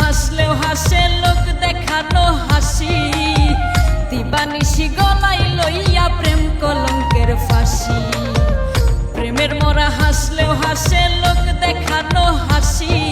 হাসলেও হাসে, লোক দেখানো হাসি। দিবানিশি গলায় লইয়া প্রেম কলঙ্কের ফাঁসি। প্রেমের মরা হাসলেও হাসে, লোক দেখানো হাসি।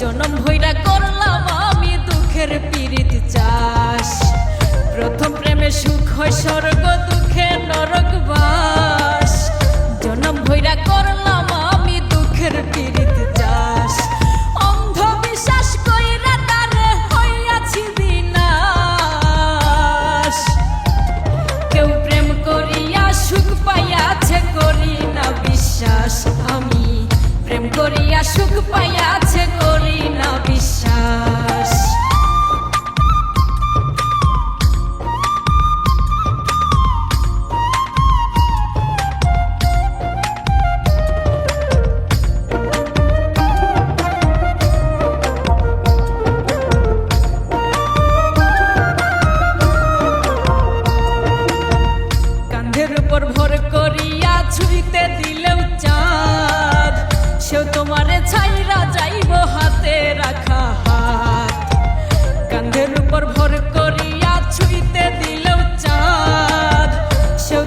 জনম ভৈরা করলাম আমি দুঃখের পীড়িত চাষ। প্রথম প্রেমে সুখ হয় স্বর্গ, দুঃখে নরক বাস। জনম ভৈরা করলাম আমি দুঃখের পীড়িত চাষ। অন্ধবিশ্বাস কইরা তারে হইয়াছি বিনাশ। কেউ প্রেম করিয়া সুখ পাইয়াছে করি না বিশ্বাস। আমি প্রেম করিয়া সুখ পাইয়াছে সেও ছাইরা যাইব হাতে রাখা হাত। কান্ধের উপর ভর করিয়া ছুঁইতে চাঁদ।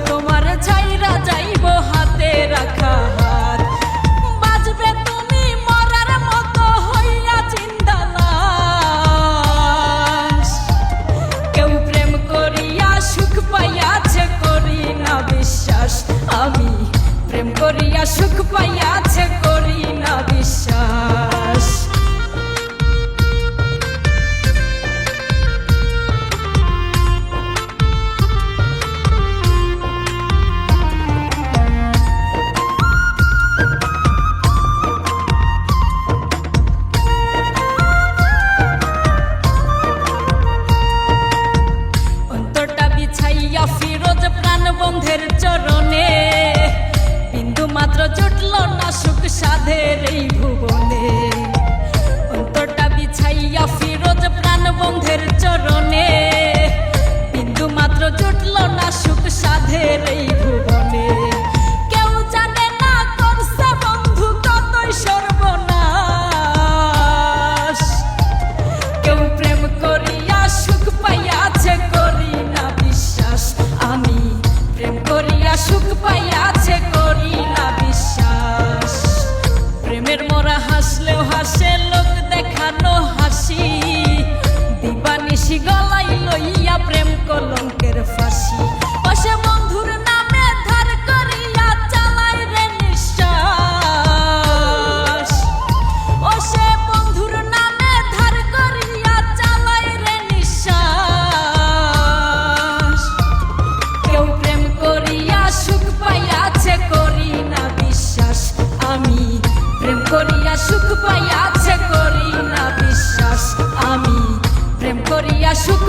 তোমারে ছাইরা যাইব হাতে রাখা হাত। বাজবে তুমি মরার মতো হইয়া চিন্তা কেউ প্রেম করিয়া সুখ পাইয়াছে করি না বিশ্বাস। আমি প্রেম করিয়া সুখ পাইয়াছে করি বিশ্বাস অন্তরটা বিছাইয়া ফিরোজ প্রাণ বন্ধের চরণে মাত্র জুটল না সুখ সাধের এই ভুবনে। অন্তরটা বিছাইয়া ফিরোজ প্রাণ বন্ধের চরণে। বিন্দু মাত্র জুটল না সুখ সাধের এই ভুবনে। কেউ জানে না করছে বন্ধু কতই সর্বনাশ। কেউ প্রেম করিয়া সুখ পাইয়াছে করি না বিশ্বাস। আমি প্রেম করিয়া সুখ পাইয়াছে সুখ পাইয়াছে করি না বিশ্বাস। আমি প্রেম করিয়া সুখ